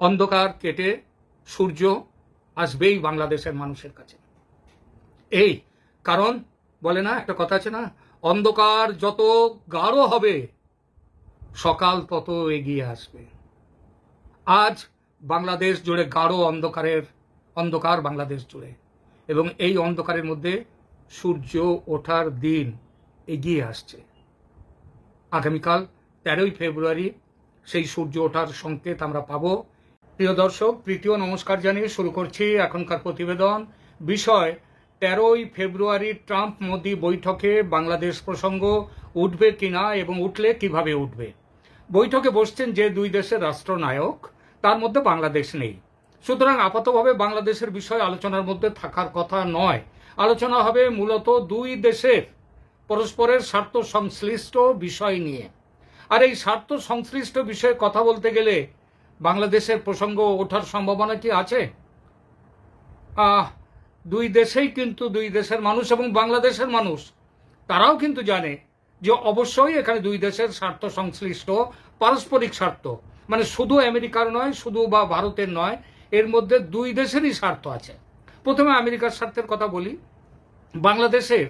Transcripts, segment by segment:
অন্ধকার কেটে সূর্য আসবেই বাংলাদেশের মানুষের কাছে। এই কারণ, বলে না, একটা কথা আছে না? অন্ধকার যত গাঢ় হবে, সকাল তত এগিয়ে আসবে। আজ বাংলাদেশ জুড়ে গাঢ় অন্ধকারের, অন্ধকার বাংলাদেশ জুড়ে। এবং এই অন্ধকারের মধ্যে সূর্য ওঠার দিন এগিয়ে আসছে। আগামীকাল তেরোই ফেব্রুয়ারি সেই সূর্য ওঠার সংকেত আমরা পাব। প্রিয় দর্শক প্রীতীয় নমস্কার জানিয়ে শুরু করছি এখনকার প্রতিবেদন। বিষয়, তেরোই ফেব্রুয়ারি ট্রাম্প মোদি বৈঠকে বাংলাদেশ প্রসঙ্গ, উঠবে কিনা এবং উঠলে কীভাবে উঠবে? বৈঠকে বসছেন যে দুই দেশের রাষ্ট্রনায়ক, তার মধ্যে বাংলাদেশ নেই। সুতরাং আপাতভাবে বাংলাদেশের বিষয় আলোচনার মধ্যে থাকার কথা নয়। আলোচনা হবে মূলত দুই দেশের পরস্পরের স্বার্থ সংশ্লিষ্ট বিষয় নিয়ে। আর এই স্বার্থ সংশ্লিষ্ট বিষয়ে কথা বলতে গেলে বাংলাদেশের প্রসঙ্গ ওঠার সম্ভাবনা কি আছে? দুই দেশেই কিন্তু দুই দেশের মানুষ এবং বাংলাদেশের মানুষ, তারাও কিন্তু জানে যে অবশ্যই এখানে দুই দেশের স্বার্থ সংশ্লিষ্ট, পারস্পরিক স্বার্থ। মানে শুধু আমেরিকার নয়, শুধু বা ভারতের নয়, এর মধ্যে দুই দেশেরই স্বার্থ আছে। প্রথমে আমেরিকার স্বার্থের কথা বলি। বাংলাদেশের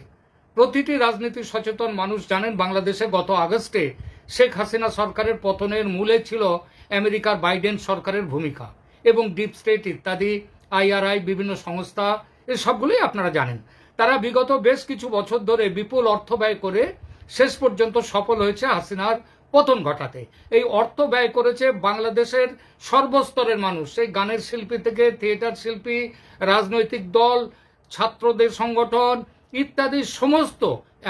প্রতিটি রাজনীতি সচেতন মানুষ জানেন, বাংলাদেশে গত আগস্টে শেখ হাসিনা সরকারের পতনের মূলে ছিল আমেরিকার বাইডেন সরকারের ভূমিকা এবং ডিপ স্টেট ইত্যাদি, আইআরআই, বিভিন্ন সংস্থা এ সবগুলোই আপনারা জানেন। তারা বিগত বেশ কিছু বছর ধরে বিপুল অর্থ ব্যয় করে শেষ পর্যন্ত সফল হয়েছে হাসিনার পতন ঘটাতে। এই অর্থ ব্যয় করেছে বাংলাদেশের সর্বস্তরের মানুষ। সেই গানের শিল্পী থেকে থিয়েটার শিল্পী, রাজনৈতিক দল, ছাত্রদের সংগঠন ইত্যাদি সমস্ত,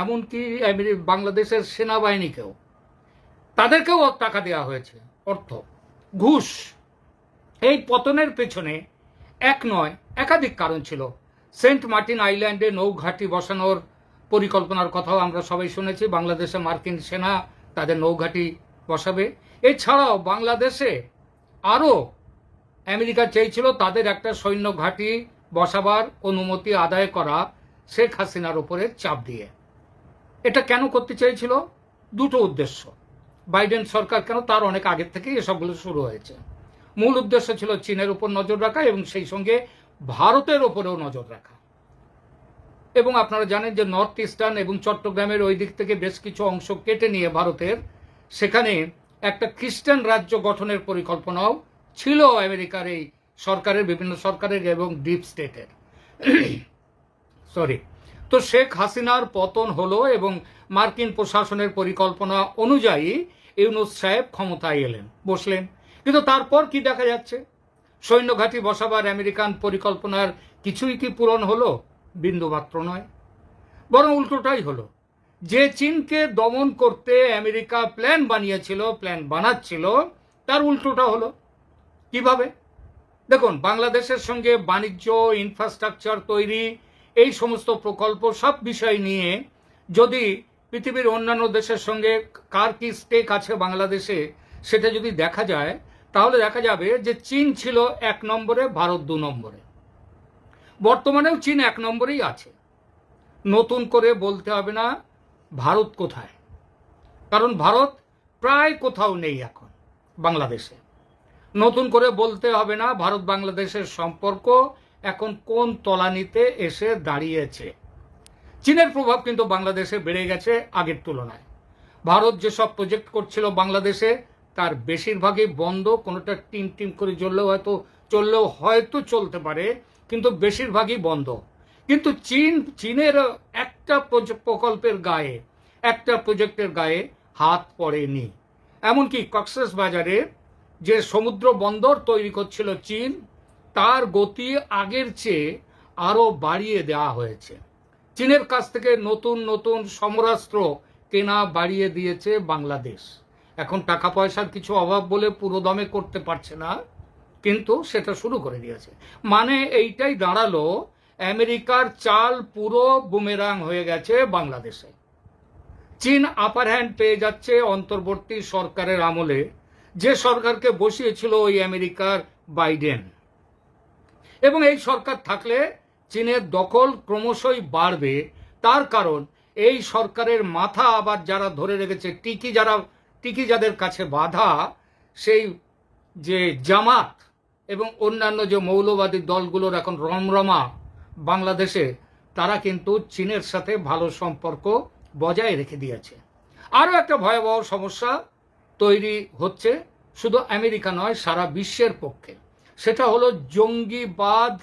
এমনকি বাংলাদেশের সেনাবাহিনীকেও। তাদেরকেও টাকা দেওয়া হয়েছে। অর্থ। ঘুষ। এই পতনের পেছনে এক নয়, একাধিক কারণ ছিল। সেন্ট মার্টিন আইল্যান্ডে নৌঘাটি বসানোর পরিকল্পনার কথাও আমরা সবাই শুনেছি। বাংলাদেশে মার্কিন সেনা তাদের নৌঘাটি বসাবে। এছাড়াও বাংলাদেশে আরও আমেরিকা চেয়েছিল তাদের একটা সৈন্য ঘাঁটি বসাবার অনুমতি আদায় করা শেখ হাসিনার উপরে চাপ দিয়ে। এটা কেন করতে চেয়েছিল? দুটো উদ্দেশ্য। বাইডেন সরকার কেন? তার অনেক আগের থেকেই এসবগুলো শুরু হয়েছে। মূল উদ্দেশ্য ছিল চীনের উপর নজর রাখা এবং সেই সঙ্গে ভারতের ওপরেও নজর রাখা। এবং আপনারা জানেন যে নর্থ ইস্টার্ন এবং চট্টগ্রামের ওই দিক থেকে বেশ কিছু অংশ কেটে নিয়ে ভারতের সেখানে একটা খ্রিস্টান রাজ্য গঠনের পরিকল্পনাও ছিল আমেরিকার এই সরকারের, বিভিন্ন সরকারের এবং ডিপ স্টেটের। সরি তো শেখ হাসিনার পতন হলো এবং মার্কিন প্রশাসনের পরিকল্পনা অনুযায়ী ইউনুস সাহেব ক্ষমতায় এলেন, বসলেন। কিন্তু তারপর কি দেখা যাচ্ছে? সৈন্যঘাঁটি বসাবার আমেরিকান পরিকল্পনার কিছুই কি পূরণ হলো? বিন্দুমাত্র নয়। বরং উল্টোটাই হলো। যে চীনকে দমন করতে আমেরিকা প্ল্যান বানিয়েছিল, প্ল্যান বানাচ্ছিল, তার উল্টোটা হলো। কীভাবে? দেখুন, বাংলাদেশের সঙ্গে বাণিজ্য ইনফ্রাস্ট্রাকচার তৈরি এই সমস্ত প্রকল্প সব বিষয় নিয়ে যদি পৃথিবীর অন্যান্য দেশের সঙ্গে কার কি স্টেক আছে বাংলাদেশে, সেটা যদি দেখা যায়, তাহলে দেখা যাবে যে চীন ছিল এক নম্বরে, ভারত দু নম্বরে। বর্তমানেও চীন এক নম্বরেই আছে। নতুন করে বলতে হবে না, ভারত কোথায়? কারণ ভারত প্রায় কোথাও নেই এখন বাংলাদেশে। নতুন করে বলতে হবে না ভারত বাংলাদেশের সম্পর্ক এখন কোন তলানিতে এসে দাঁড়িয়েছে? চীনের প্রভাব কিন্তু বাংলাদেশে বেড়ে গেছে আগের তুলনায়। ভারত যেসব প্রজেক্ট করছিল বাংলাদেশে, তার বেশিরভাগই বন্ধ, কোনোটা টিম টিম করে চললেও হয়তো চললেও হয়তো চলতে পারে, কিন্তু বেশিরভাগই বন্ধ। কিন্তু চীন, চীনের একটা প্রকল্পের গায়ে, একটা প্রজেক্টের গায়ে হাত পড়েনি। এমনকি কক্সেস বাজারে যে সমুদ্র বন্দর তৈরি করছিল চীন তার গতি আগের চেয়ে আরও বাড়িয়ে দেওয়া হয়েছে। চীনের কাছ থেকে নতুন নতুন সমরাস্ত্র কেনা বাড়িয়ে দিয়েছে বাংলাদেশ। এখন টাকা পয়সার কিছু অভাব বলে পুরো দমে করতে পারছে না, কিন্তু সেটা শুরু করে দিয়েছে। মানে এইটাই দাঁড়াল, আমেরিকার চাল পুরো বুমেরাং হয়ে গেছে বাংলাদেশে। চীন আপার হ্যান্ড পেয়ে যাচ্ছে অন্তর্বর্তী সরকারের আমলে। যে সরকারকে বসিয়েছিল ওই আমেরিকার বাইডেন। এবং এই সরকার থাকলে চীনের দখল ক্রমশই বাড়বে। তার কারণ, এই সরকারের মাথা আবার যারা ধরে রেখেছে, টিকি যারা, টিকি যাদের কাছে বাধা, সেই যে জামাত এবং অন্যান্য যে মৌলবাদী দলগুলোর এখন রমরমা বাংলাদেশে, তারা কিন্তু চীনের সাথে ভালো সম্পর্ক বজায় রেখে দিয়েছে। আরও একটা ভয়াবহ সমস্যা তৈরি হচ্ছে, শুধু আমেরিকা নয়, সারা বিশ্বের পক্ষে। সেটা হলো জঙ্গিবাদ,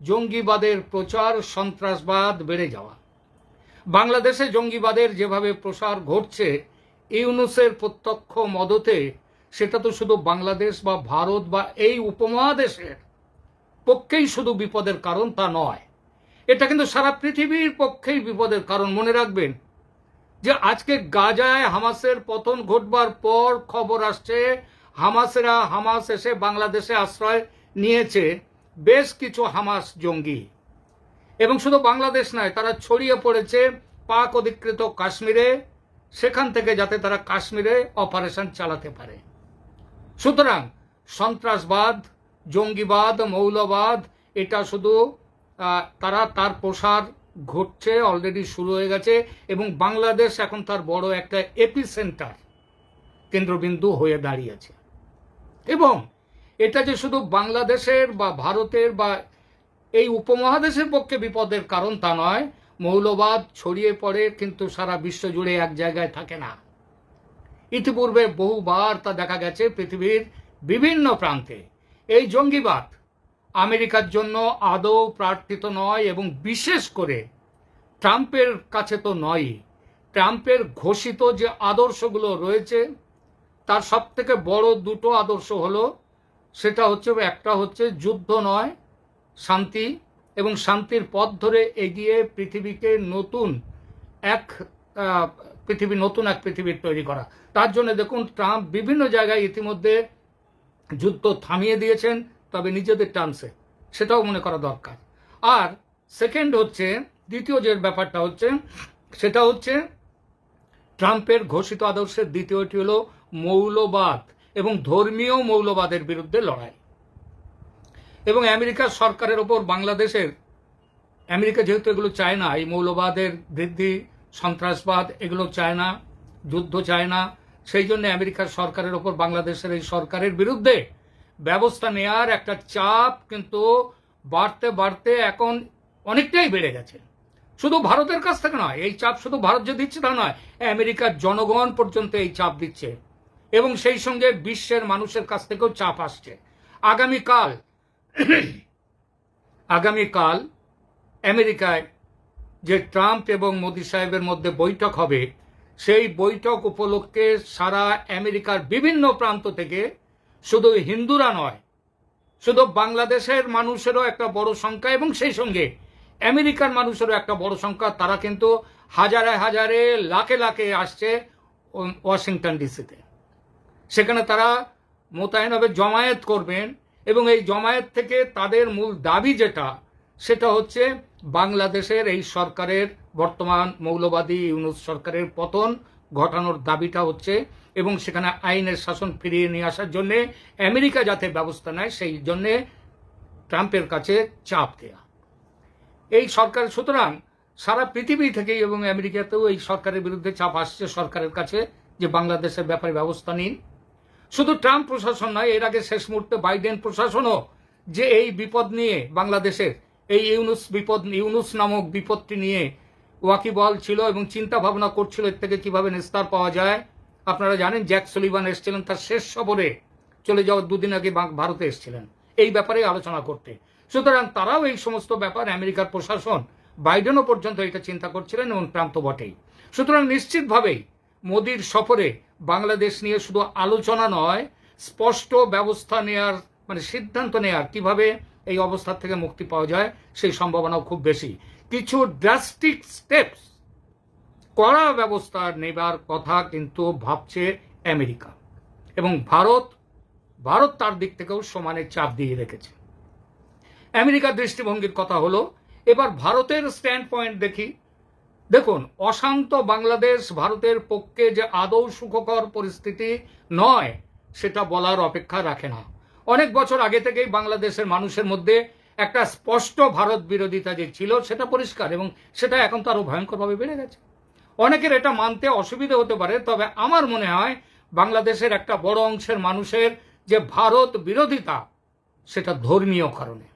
জঙ্গিবাদের প্রচার, সন্ত্রাসবাদ বেড়ে যাওয়া। বাংলাদেশে জঙ্গিবাদের যেভাবে প্রসার ঘটছে, ইউনুসের প্রত্যক্ষ মদতে সেটা তো শুধু বাংলাদেশ বা ভারত বা এই উপমহাদেশের পক্ষেই শুধু বিপদের কারণ তা নয়। এটা কিন্তু সারা পৃথিবীর পক্ষেই বিপদের কারণ। মনে রাখবেন যে আজকে গাজায় হামাসের পতন ঘটবার পর খবর আসছে হামাসেরা হামাস এসে বাংলাদেশে আশ্রয় নিয়েছে বেশ কিছু হামাস জঙ্গি। এবং শুধু বাংলাদেশ নয়, তারা ছড়িয়ে পড়েছে পাক অধিকৃত কাশ্মীরে, সেখান থেকে যাতে তারা কাশ্মীরে অপারেশন চালাতে পারে। সুতরাং সন্ত্রাসবাদ, জঙ্গিবাদ, মৌলবাদ, এটা শুধু তারা তার প্রসার ঘটছে অলরেডি শুরু হয়ে গেছে, এবং বাংলাদেশ এখন তার বড় একটা এপি সেন্টার কেন্দ্রবিন্দু হয়ে দাঁড়িয়েছে এবং এটা যে শুধু বাংলাদেশের বা ভারতের বা এই উপমহাদেশের পক্ষে বিপদের কারণ তা নয়, মৌলবাদ ছড়িয়ে পড়ে কিন্তু সারা বিশ্ব জুড়ে এক জায়গায় থাকে না। ইতিপূর্বে বহুবার তা দেখা গেছে পৃথিবীর বিভিন্ন প্রান্তে। এই জঙ্গিবাদ আমেরিকার জন্য আদৌ প্রার্থিত নয় এবং বিশেষ করে ট্রাম্পের কাছে তো নয়ই। ট্রাম্পের ঘোষিত যে আদর্শগুলো রয়েছে তার সব থেকে বড় দুটো আদর্শ হলো, সেটা হচ্ছে একটা হচ্ছে যুদ্ধ নয়, শান্তি এবং শান্তির পথ ধরে এগিয়ে পৃথিবীকে নতুন এক পৃথিবী, নতুন এক পৃথিবীর তৈরি করা। তার জন্য দেখুন, ট্রাম্প বিভিন্ন জায়গায় ইতিমধ্যে যুদ্ধ থামিয়ে দিয়েছেন, তবে নিজেদের টার্মসে সেটাও মনে করা দরকার। আর সেকেন্ড হচ্ছে, দ্বিতীয় যে ব্যাপারটা হচ্ছে, সেটা হচ্ছে, ট্রাম্পের ঘোষিত আদর্শের দ্বিতীয়টি হলো মৌলবাদ এবং ধর্মীয় মৌলবাদের বিরুদ্ধে লড়াই। এবং আমেরিকার সরকারের ওপর বাংলাদেশের, আমেরিকা যেহেতু এগুলো চায় না, এই মৌলবাদের বৃদ্ধি, সন্ত্রাসবাদ, এগুলো চায় না, যুদ্ধ চায় না, সেই জন্য আমেরিকার সরকারের ওপর বাংলাদেশের এই সরকারের বিরুদ্ধে ব্যবস্থা নেয়ার একটা চাপ কিন্তু বাড়তে বাড়তে এখন অনেকটাই বেড়ে গেছে। শুধু ভারতের কাছ থেকে নয়, এই চাপ শুধু ভারত যে দিচ্ছে তা নয়, আমেরিকার জনগণ পর্যন্ত এই চাপ দিচ্ছে। এবং সেই সঙ্গে বিশ্বের মানুষের কাছ থেকেও চাপ আসছে। আগামীকাল আগামীকাল আমেরিকায় যে ট্রাম্প এবং মোদি সাহেবের মধ্যে বৈঠক হবে, সেই বৈঠক উপলক্ষে সারা আমেরিকার বিভিন্ন প্রান্ত থেকে শুধু হিন্দুরা নয়, শুধু বাংলাদেশের মানুষেরও একটা বড় সংখ্যা এবং সেই সঙ্গে আমেরিকার মানুষেরও একটা বড় সংখ্যা। তারা কিন্তু হাজারে হাজারে লাখে লাখে আসছে ওয়াশিংটন ডিসিতে। সেখানে তারা মোতায়েন হবে, জমায়েত করবেন এবং এই জমায়েত থেকে তাদের মূল দাবি যেটা, সেটা হচ্ছে বাংলাদেশের এই সরকারের বর্তমান মৌলবাদী ইউনুস সরকারের পতন ঘটানোর দাবিটা হচ্ছে এবং সেখানে আইনের শাসন ফিরিয়ে নিয়ে আসার জন্য আমেরিকা যাতে ব্যবস্থা নেয়, সেই জন্যে ট্রাম্পের কাছে চাপ দেয়া। এই সরকার, সুতরাং সারা পৃথিবী থেকেই এবং আমেরিকাতেও এই সরকারের বিরুদ্ধে চাপ আসছে সরকারের কাছে যে বাংলাদেশের ব্যাপারে ব্যবস্থা নিন। শুধু ট্রাম্প প্রশাসন নয়, এর আগে শেষ মুহূর্তে বাইডেন প্রশাসনও যে এই বিপদ নিয়ে বাংলাদেশের, এই ইউনুস বিপদ, ইউনুস নামক বিপদটি নিয়ে ওয়াকিবল ছিল এবং চিন্তা ভাবনা করছিল এর থেকে কীভাবে নিস্তার পাওয়া যায়। আপনারা জানেন, জ্যাক সলিভান এসেছিলেন তার শেষ সফরে, চলে যাওয়ার দুদিন আগে ভারতে এসেছিলেন। এই ব্যাপারে আলোচনা করতে। সুতরাং তারাও এই সমস্ত ব্যাপার, আমেরিকার প্রশাসন, বাইডেনও পর্যন্ত এটা চিন্তা করছিলেন এবং ট্রাম্প তো বটেই। সুতরাং নিশ্চিতভাবেই মোদির সফরে বাংলাদেশ নিয়ে শুধু আলোচনা নয়, স্পষ্ট ব্যবস্থা নেয়ার মানে সিদ্ধান্ত নেয়ার কীভাবে এই অবস্থা থেকে মুক্তি পাওয়া যায় সেই সম্ভাবনাও খুব বেশি। কিছু ড্রাস্টিক স্টেপস কড়া ব্যবস্থা নেবার কথা কিন্তু ভাবছে আমেরিকা এবং ভারত ভারত তার দিক থেকেও সমানে চাপ দিয়ে রেখেছে। আমেরিকার দৃষ্টিভঙ্গির কথা হলো, এবার ভারতের স্ট্যান্ড পয়েন্ট দেখি। দেখুন, অশান্ত বাংলাদেশ ভারতের পক্ষে যে আদৌ সুখকর পরিস্থিতি নয়, সেটা বলার অপেক্ষা রাখে না। অনেক বছর আগে থেকেই বাংলাদেশের মানুষের মধ্যে একটা স্পষ্ট ভারত বিরোধিতা যে ছিল, সেটা পরিষ্কার এবং সেটা এখন তো আরও ভয়ঙ্করভাবে বেড়ে গেছে। অনেকের এটা মানতে অসুবিধা হতে পারে, তবে আমার মনে হয় বাংলাদেশের একটা বড় অংশের মানুষের যে ভারত বিরোধিতা, সেটা ধর্মীয় কারণে।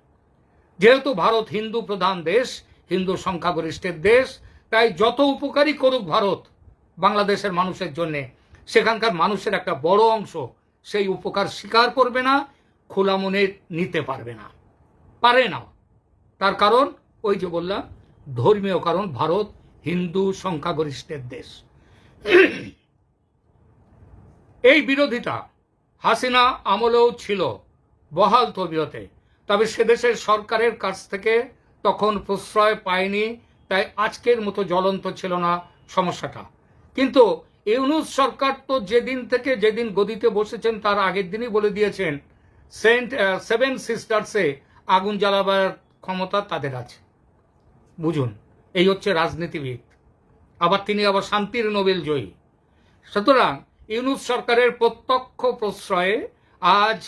যেহেতু ভারত হিন্দু প্রধান দেশ, হিন্দু সংখ্যাগরিষ্ঠের দেশ তাই যত উপকারী করুক ভারত বাংলাদেশের মানুষের জন্য, সেখানকার মানুষের একটা বড় অংশ সেই উপকার স্বীকার করবে না, খোলা মনে নিতে পারবে না। পারে না। তার কারণ ওই যে বললাম, ধর্মীয় কারণ, ভারত হিন্দু সংখ্যাগরিষ্ঠের দেশ। এই বিরোধিতা হাসিনা আমলেও ছিল বহাল তবিয়তে, তবে সে দেশের সরকারের কাছ থেকে তখন প্রশ্রয় পায়নি তাই আজকের মতো জ্বলন্ত ছিল না সমস্যাটা। কিন্তু ইউনুস সরকার তো যেদিন থেকে যেদিন গদিতে বসেছেন, তার আগের দিনই বলে দিয়েছেন, সেন্ট সেভেন সিস্টার্সে আগুন জ্বালাবার ক্ষমতা তাদের আছে। বুঝুন, এই হচ্ছে রাজনীতিবিদ। আবার তিনি আবার শান্তির নোবেল জয়ী। সুতরাং ইউনুস সরকারের প্রত্যক্ষ প্রশ্রয়ে আজ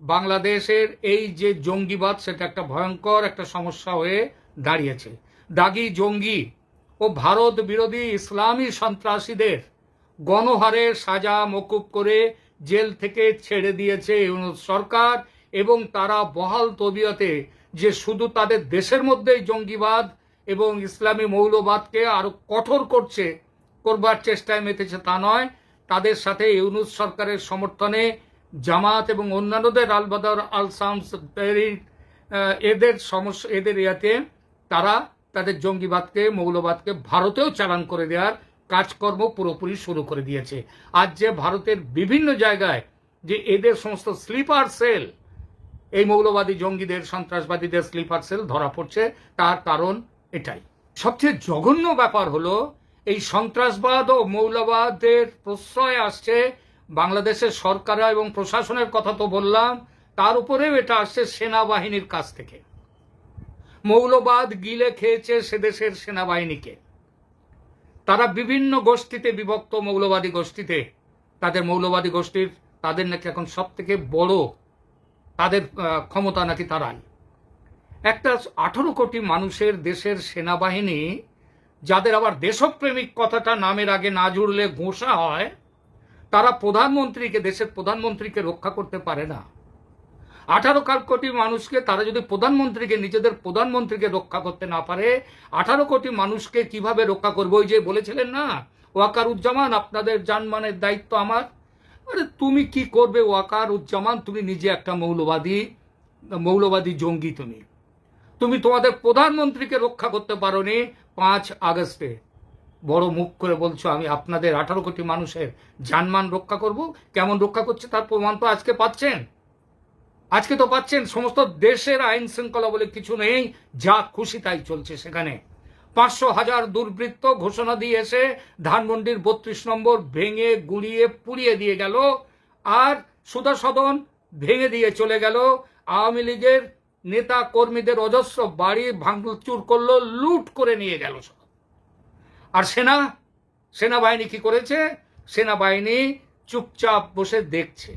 বাংলাদেশের এই যে জঙ্গিবাদ, সেটা একটা ভয়ঙ্কর একটা সমস্যা হয়ে দাঁড়িয়েছে। দাগি জঙ্গি ও ভারত বিরোধী ইসলামী সন্ত্রাসীদের গণহারে সাজা মকুব করে জেল থেকে ছেড়ে দিয়েছে ইউনুস সরকার এবং তারা বহাল তবিয়তে যে শুধু তাদের দেশের মধ্যেই জঙ্গিবাদ এবং ইসলামী মৌলবাদকে আরও কঠোর করছে, করবার চেষ্টায় মেতেছে তা নয়, তাদের সাথে ইউনুস সরকারের সমর্থনে জামাত এবং অন্যান্যদের আলবাদার আল সামস এদের সমস্যা এদের ইয়াতে তারা তাদের জঙ্গিবাদকে, মৌলবাদকে ভারতেও চালান করে দেওয়ার কাজকর্ম পুরোপুরি শুরু করে দিয়েছে। আজ যে ভারতের বিভিন্ন জায়গায় যে এদের সমস্ত স্লিপার সেল, এই মৌলবাদী জঙ্গিদের, সন্ত্রাসবাদীদের স্লিপার সেল ধরা পড়ছে, তার কারণ এটাই। সবচেয়ে জঘন্য ব্যাপার হলো, এই সন্ত্রাসবাদ ও মৌলবাদের প্রশ্রয় আসছে বাংলাদেশের সরকার এবং প্রশাসনের কথা তো বললাম, তার উপরেও এটা আসছে সেনাবাহিনীর কাছ থেকে। মৌলবাদ গিলে খেয়েছে সে দেশের সেনাবাহিনীকে। তারা বিভিন্ন গোষ্ঠীতে বিভক্ত মৌলবাদী গোষ্ঠীতে। তাদের মৌলবাদী গোষ্ঠীর, তাদের নাকি এখন সব থেকে বড় তাদের ক্ষমতা নাকি তারাই। একটা আঠারো কোটি মানুষের দেশের সেনাবাহিনী, যাদের আবার দেশপ্রেমিক কথাটা নামের আগে না জুড়লে ঘোষা হয়, তারা প্রধানমন্ত্রীকে, দেশের প্রধানমন্ত্রীকে রক্ষা করতে পারে না। আঠারো কোটি মানুষকে, তারা যদি প্রধানমন্ত্রীকে, নিজেদের প্রধানমন্ত্রীকে রক্ষা করতে না পারে, আঠারো কোটি মানুষকে কীভাবে রক্ষা করবে? ওই যে বলেছিলেন না ওয়াকার উজ্জামান আপনাদের জানমানের দায়িত্ব আমার। আরে, তুমি কি করবে ওয়াকার উজ্জামান তুমি নিজে একটা মৌলবাদী মৌলবাদী জঙ্গি তুমি। তুমি তোমাদের প্রধানমন্ত্রীকে রক্ষা করতে পারোনি পাঁচ আগস্টে। বড় মুখ করে বলছো, আমি আপনাদের আঠারো কোটি মানুষের জানমান রক্ষা করব? কেমন রক্ষা করছে? তার প্রমাণ তো আজকে পাচ্ছেন। আজকে তো পাচ্ছেন সমস্ত দেশের আইন শৃঙ্খলা বলে কিছু নেই, যা খুশি তাই চলছে সেখানে। পাঁচশো হাজার দুর্বৃত্ত ঘোষণা দিয়ে এসে ধানমন্ডির বত্রিশ নম্বর ভেঙে, গুড়িয়ে, পুড়িয়ে দিয়ে গেল, আর সুধা সদন ভেঙে দিয়ে চলে গেল। আওয়ামী লীগের নেতা কর্মীদের অজস্র বাড়ি ভাঙচুর করল, লুট করে নিয়ে গেল সব। আর সেনা? সেনাবাহিনী কি করেছে? সেনাবাহিনী চুপচাপ বসে দেখছে।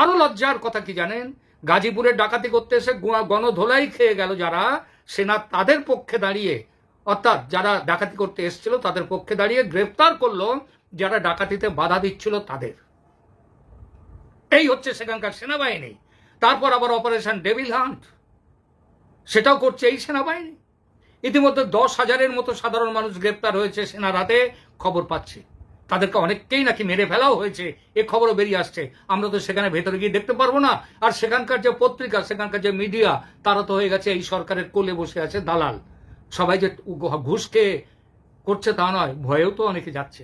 আরও লজ্জার কথা কি জানেন? গাজীপুরে ডাকাতি করতে এসে গণধোলাই খেয়ে গেল যারা, সেনা তাদের পক্ষে দাঁড়িয়ে, অর্থাৎ যারা ডাকাতি করতে এসেছিল তাদের পক্ষে দাঁড়িয়ে গ্রেফতার করল, যারা ডাকাতিতে বাধা দিচ্ছিল তাদের। এই হচ্ছে সেখানকার সেনাবাহিনী। তারপর আবার অপারেশন ডেভিল হান্ট। সেটাও করছে এই সেনাবাহিনী। ইতিমধ্যে দশ হাজারের মতো সাধারণ মানুষ গ্রেপ্তার হয়েছে সেনার হাতে খবর পাচ্ছি। তাদেরকে অনেককেই নাকি মেরে ফেলাও হয়েছে। এ খবরও বেরিয়ে আসছে। আমরা তো সেখানে ভেতরে গিয়ে দেখতে পারব না। আর সেখানকার যে পত্রিকা, সেখানকার যে মিডিয়া, তারা তো হয়ে গেছে এই সরকারের কোলে বসে আছে দালাল। সবাই যে ঘুষ খেয়ে করছে তা নয়, ভয়েও তো অনেকে যাচ্ছে।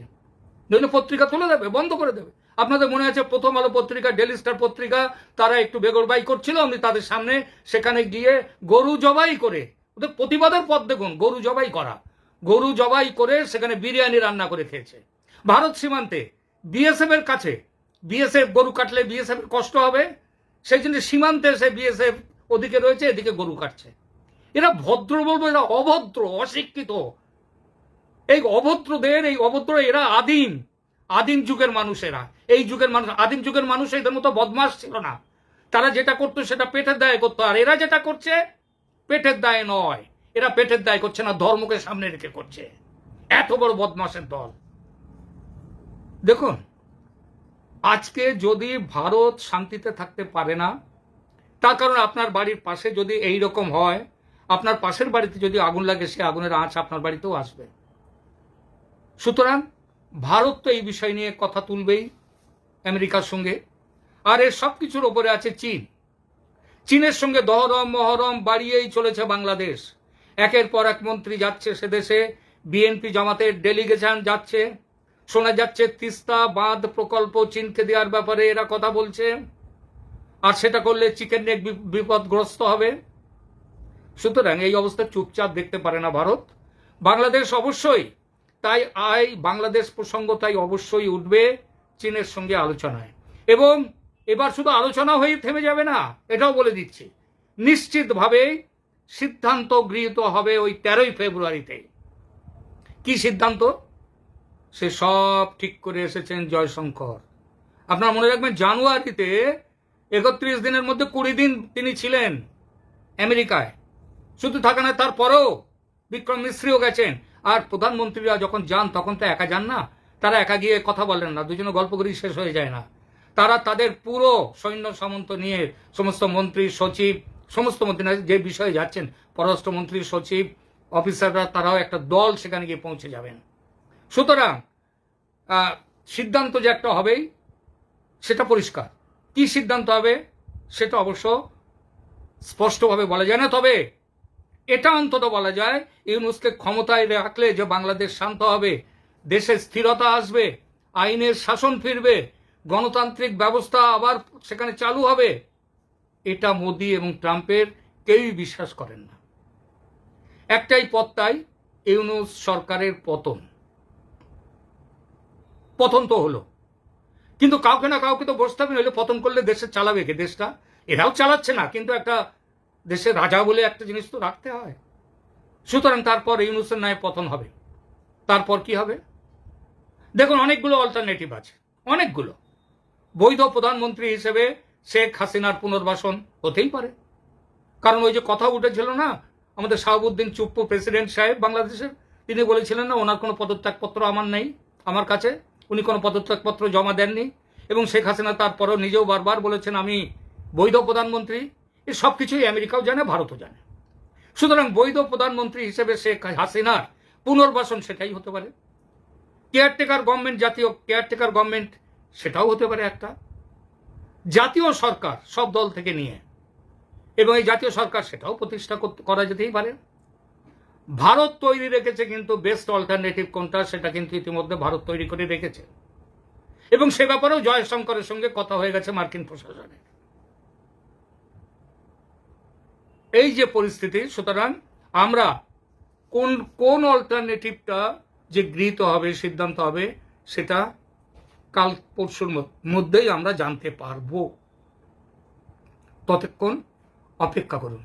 নইলে পত্রিকা তুলে দেবে, বন্ধ করে দেবে। আপনাদের মনে আছে প্রথম আলো পত্রিকা ডেলি স্টার পত্রিকা? তারা একটু বেগরবাই করছিল, আমি তাদের সামনে সেখানে গিয়ে গরু জবাই করে, ওদের প্রতিবাদের পথ দেখুন, গরু জবাই করা। গরু জবাই করে সেখানে বিরিয়ানি রান্না করে খেয়েছে। ভারত সীমান্তে বিএসএফ এর কাছে বিএসএফ গরু কাটলে বিএসএফ কষ্ট হবে, সেই জন্য সীমান্তে এসে বিএসএফ ওদিকে রয়েছে, এদিকে গরু কাটছে। এরা ভদ্র বলব, এরা অভদ্র, অশিক্ষিত। এই অভদ্রদের, এই অভদ্র এরা আদিম আদিম যুগের মানুষেরা। এই যুগের মানুষ, আদিম যুগের মানুষ এদের মতো বদমাস ছিল না। তারা যেটা করতো সেটা পেটের দায়ে করতো, আর এরা যেটা করছে, পেটের দায়ে নয়। এরা পেটের দায় করছে না, ধর্মকে সামনে রেখে করছে। এত বড় বদমাসের দল। দেখুন, আজকে যদি ভারত শান্তিতে থাকতে পারে না, তার কারণ আপনার বাড়ির পাশে যদি এই রকম হয়, আপনার পাশের বাড়িতে যদি আগুন লাগে, সে আগুনের আঁচ আপনার বাড়িতেও আসবে। সুতরাং ভারত তো এই বিষয় নিয়ে কথা তুলবেই আমেরিকার সঙ্গে। আর এর সব কিছুর ওপরে আছে চীন। চীনের সঙ্গে দহরম, মহরম বাড়িয়েই চলেছে বাংলাদেশ। একের পর এক মন্ত্রী যাচ্ছে সে দেশে, বিএনপি জামাতের ডেলিগেশন যাচ্ছে। শোনা যাচ্ছে, তিস্তা বাঁধ প্রকল্প চীনকে দেওয়ার ব্যাপারে এরা কথা বলছে। আর সেটা করলে চিকেন নেক বিপদগ্রস্ত হবে। সুতরাং এই অবস্থা চুপচাপ দেখতে পারে না ভারত। বাংলাদেশ অবশ্যই তাই আই বাংলাদেশ প্রসঙ্গ তাই অবশ্যই উঠবে চীনের সঙ্গে আলোচনায়। এবং এবার শুধু আলোচনা হয়ে থেমে যাবে না, এটাও বলে দিচ্ছি। নিশ্চিতভাবে সিদ্ধান্ত গৃহীত হবে ওই তেরোই ফেব্রুয়ারিতে। কি সিদ্ধান্ত? সে সব ঠিক করে এসেছেন জয়শঙ্কর। আপনারা মনে রাখবেন জানুয়ারিতে একত্রিশ দিনের মধ্যে কুড়ি দিন তিনি ছিলেন আমেরিকায়। শুধু থাকে না তারপরেও বিক্রম মিশ্রিও গেছেন। আর প্রধানমন্ত্রীরা যখন যান, তখন তো একা যান না। তারা একা গিয়ে কথা বলেন না, দুজনে গল্প করেই শেষ হয়ে যায় না। তারা তাদের পুরো সৈন্য সামন্ত নিয়ে সমস্ত মন্ত্রী, সচিব, সমস্ত মন্ত্রী যে বিষয়ে যাচ্ছেন, পররাষ্ট্রমন্ত্রী, সচিব, অফিসাররা, তারাও একটা দল সেখানে গিয়ে পৌঁছে যাবেন। সুতরাং সিদ্ধান্ত যে একটা হবেই, সেটা পরিষ্কার। কি সিদ্ধান্ত হবে, সেটা অবশ্য স্পষ্টভাবে বলা যায় না, তবে এটা অন্তত বলা যায়, ইউনুসকে ক্ষমতায় রাখলে যে বাংলাদেশ শান্ত হবে দেশে স্থিরতা আসবে, আইনের শাসন ফিরবে, গণতান্ত্রিক ব্যবস্থা আবার সেখানে চালু হবে, এটা মোদি এবং ট্রাম্পের কেউই বিশ্বাস করেন না। একটাই পথ তাই, ইউনুস সরকারের পতন। পতন তো হলো। কিন্তু কাউকে না কাউকে তো বসতে হবে, নইলে পতন করলে দেশে চালাবে কে? দেশটা এরাও চালাচ্ছে না, কিন্তু একটা দেশের রাজা বলে একটা জিনিস তো রাখতে হয়। সুতরাং তারপর ইউনুসের ন্যায় পতন হবে। তারপর কি হবে? দেখুন, অনেকগুলো অল্টারনেটিভ আছে, অনেকগুলো। বৈধ প্রধানমন্ত্রী হিসেবে শেখ হাসিনার পুনর্বাসন হতেই পারে। কারণ ওই যে কথা উঠেছিল না, আমাদের শাহাবুদ্দিন চুপ্পু প্রেসিডেন্ট সাহেব বাংলাদেশের তিনি বলেছিলেন না, ওনার কোনো পদত্যাগপত্র আমার নেই, আমার কাছে। উনি কোনো পদত্যাগপত্র জমা দেননি এবং শেখ হাসিনা তারপরেও নিজেও বারবার বলেছেন, আমি বৈধ প্রধানমন্ত্রী। এ সব কিছুই আমেরিকাও জানে, ভারতও জানে। সুতরাং বৈধ প্রধানমন্ত্রী হিসেবে শেখ হাসিনার পুনর্বাসন সেটাই হতে পারে। কেয়ারটেকার গভর্নমেন্ট জাতীয় কেয়ারটেকার গভর্নমেন্ট সেটাও হতে পারে একটা। জাতীয় সরকার সব দল থেকে নিয়ে এবং এই জাতীয় সরকার সেটাও প্রতিষ্ঠা করা যেতেই পারে। ভারত তৈরি রেখেছে কিন্তু বেস্ট অল্টারনেটিভ কোনটা সেটা কিন্তু ইতিমধ্যে ভারত তৈরি করে রেখেছে। এবং সে ব্যাপারেও জয়শঙ্করের সঙ্গে কথা হয়ে গেছে মার্কিন প্রশাসনের এই যে পরিস্থিতি, সুতরাং আমরা কোন কোন অল্টারনেটিভটা যে গৃহীত হবে, সিদ্ধান্ত হবে, সেটা কাল পরশুর মধ্যেই আমরা জানতে পারব। ততক্ষণ অপেক্ষা করুন।